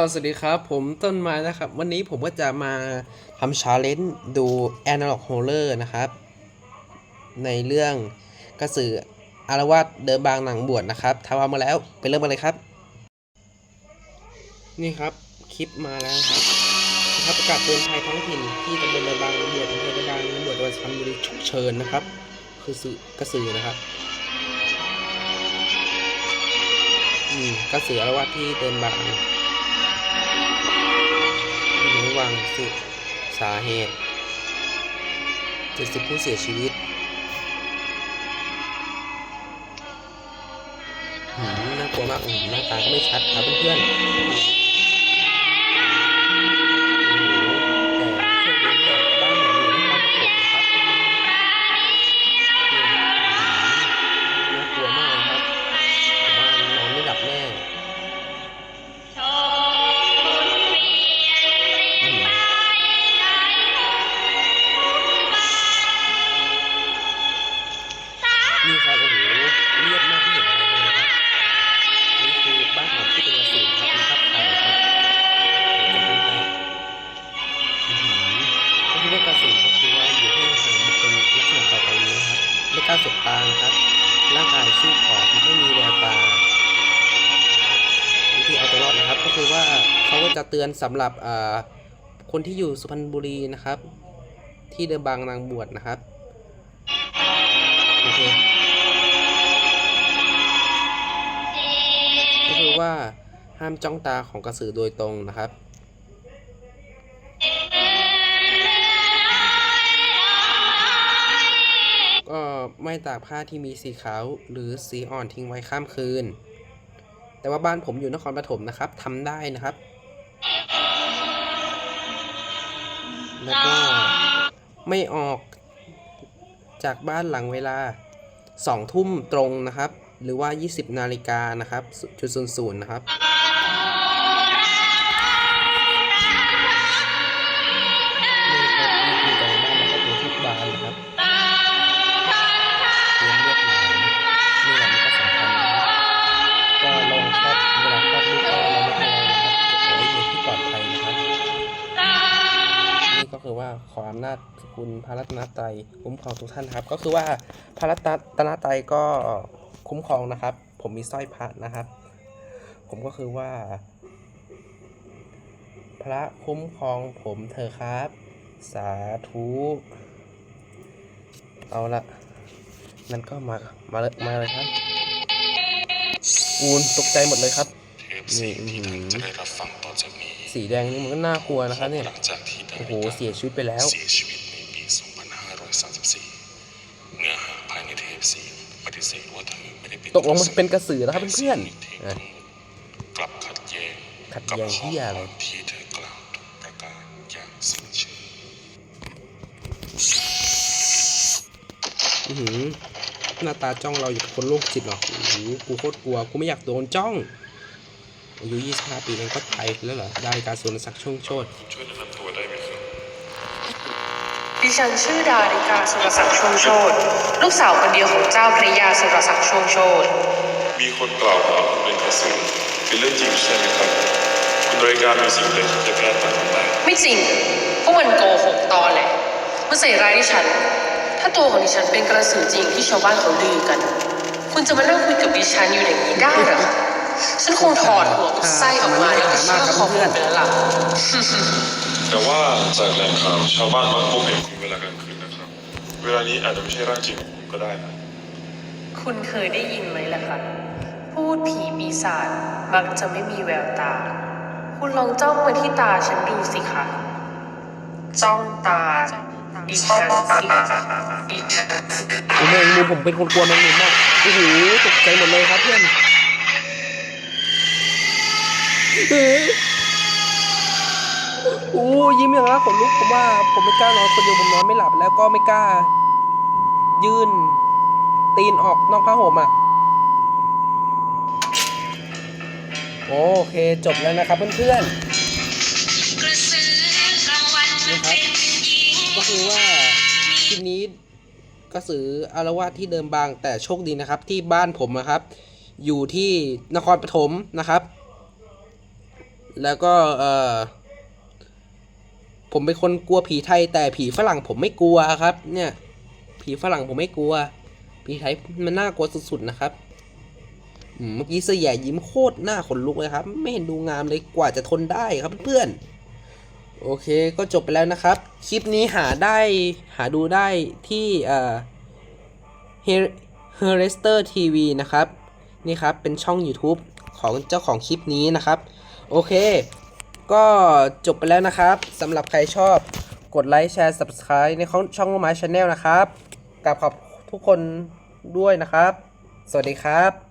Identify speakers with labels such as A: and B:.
A: สวัสดีครับ ผมต้นไม้นะครับ วันนี้ผมก็จะมาทำชาเลนจ์ดู Analog Horror นะครับ ในเรื่องกระสืออารวาสเดิมบางหนังบวชนะครับทำมาแล้วไปเริ่มกันเลยครับ นี่ครับ คลิปมาแล้วครับนะครับประกาศเตือนภัยท้องถิ่นที่ตำบลเดิมบางหนังบวชอำเภอเดิมบางหนังบวชจังหวัดสุพรรณบุรีฉุกเฉินนะครับ คือสือกระสือนะครับอืมกระสืออารวาสที่เดินบาง ในระหว่างสุสาเหตุ 70 ผู้เสียชีวิตหืมน่ากลัวมากหน้าตาก็ไม่ชัดครับเพื่อนๆ เขาก็จะเตือนสำหรับคนที่อยู่สุพรรณบุรีนะครับ ที่เดิมบางนางบวชนะครับโอเคก็คือว่าห้ามจ้องตาของกระสือโดยตรงนะครับก็ไม่ตากผ้าที่มีสีขาวหรือสีอ่อนทิ้งไว้ข้ามคืน แต่ว่าบ้านผมอยู่นครปฐมนะครับทำได้นะครับ แล้วก็ไม่ออกจากบ้านหลังเวลา 2 ทุ่มตรงนะครับ หรือว่า 20 นาฬิกานะครับจุดศูนย์ศูนย์นะครับ ขออำนาจคุณพระรัตนตรัยคุ้มครองทุกท่านครับ ก็คือว่าพระรัตนตรัยก็คุ้มครองนะครับ ผมมีสร้อยพระนะครับ ผมก็คือว่า พระคุ้มครองผมเธอครับ สาธุเอาละนั่นก็มามาเลยมาเลยครับอูนตกใจหมดเลยครับ
B: เทปเสียงที่ท่านจะได้รับฟังต่อจากนี้
A: สีแดงนี่มันก็น่ากลัวนะครับเนี่ย
B: หลังจากที่ได้
A: โอ้โหเสียชีวิตไปแล้ว
B: เสียชีวิตในปี 2534 เนื้อหาภายในเทปเสียงปฏิเสธว่าเธอไม่ได้เป็น
A: ตกลงมันเป็นกระสือแล้วครับเพื่อน
B: ในเทป
A: ๆ
B: ทั้
A: อะ
B: งหมดกลับขัดแย้ง
A: ขัด
B: กับ
A: แย้ง
B: ข้อ
A: เหี้ยอะไร
B: ความที่เธอกล่าวทุกประการอย่างสิ้นเชิง
A: อื้อหือหน้าตาจ้องเราอยู่กับคนโรคจิตเหรอโอ้โหกูโคตรกลัว กูไม่อยากโดนจ้อง อายุ 25 ปีเองก็ตายแล้วเหรอ ได้การสุนทรศักดิ์ช่วงโชด
B: ช่วยแนะนำตัวได้ไหมครับ
C: ดิฉันชื่อดาริกาสุรศักดิ์ช่วงโชตลูกสาวคนเดียวของเจ้าพระยาสุรศักดิ์ช่วงโชต
B: มีคนกล่าวหาคุณเป็นกระสือเป็นเรื่องจริงใช่ไหมครับ คุณรายการมีสิ่งใดที่จะแก้ต่างได้
C: ไม่จริงพวกมันโกหกตอแหละมันใส่ร้ายดิฉัน ถ้าตัวของดิฉันเป็นกระสือจริงที่ชาวบ้านเขาลือกัน คุณจะมานั่งคุยกับดิฉันอยู่อย่างนี้ได้เหรอ ฉันคงถอดหัวกับไส้ออกมาแล้วก็ฆ่าคอคุณไปแล้วล่ะ
B: แต่ว่าจากแหล่งข่าวชาวบ้านมักพบเห็นคุณเวลากลางคืนนะครับ เวลานี้อาจจะไม่ใช่ร่างจริงของคุณก็ได้นะ
C: คุณเคยได้ยินไหมล่ะคะพูดผีปีศาจมักจะไม่มีแววตา คุณลองจ้องมาที่ตาฉันดูสิคะจ้องตาดิฉันสิดิฉันสิ
A: โอ้แมงมุมผมเป็นคนกลัวแมงมุมมากโอ้โหตกใจหมดเลยครับเพื่อนเฮ้ย โอ้ยิ้มอย่างนั้นขนลุกผมว่า ผมไม่กล้านอนคนเดียวผมนอนไม่หลับแล้วก็ไม่กล้า ยื่น ตีนออกนอกผ้าห่มอะโอเคจบแล้วนะครับเพื่อนๆนะครับก็คือว่าทีนี้กระสืออารวาสที่เดิมบางแต่โชคดีนะครับ ที่บ้านผมนะครับ อยู่ที่นครปฐมนะครับ แล้วก็เออผมเป็นคนกลัวผีไทย แต่ผีฝรั่งผมไม่กลัวครับ เนี่ย ผีฝรั่งผมไม่กลัว ผีไทยมันน่ากลัวสุดๆนะครับเมื่อกี้เสื้อใหญ่ยิ้มโคตรหน้าขนลุกเลยครับ ไม่เห็นดูงามเลยกว่าจะทนได้ครับเพื่อนโอเคก็จบไปแล้วนะครับ คลิปนี้หาได้หาดูได้ที่เอ่อ h e r e s t e r TV นะครับ นี่ครับ เป็นช่อง YouTube ของเจ้าของคลิปนี้นะครับ โอเค ก็จบไปแล้วนะครับสำหรับใครชอบกดไลค์แชร์ Subscribe ในช่องไม้ชาแนลนะครับกับขอบทุกคนด้วยนะครับ สวัสดีครับ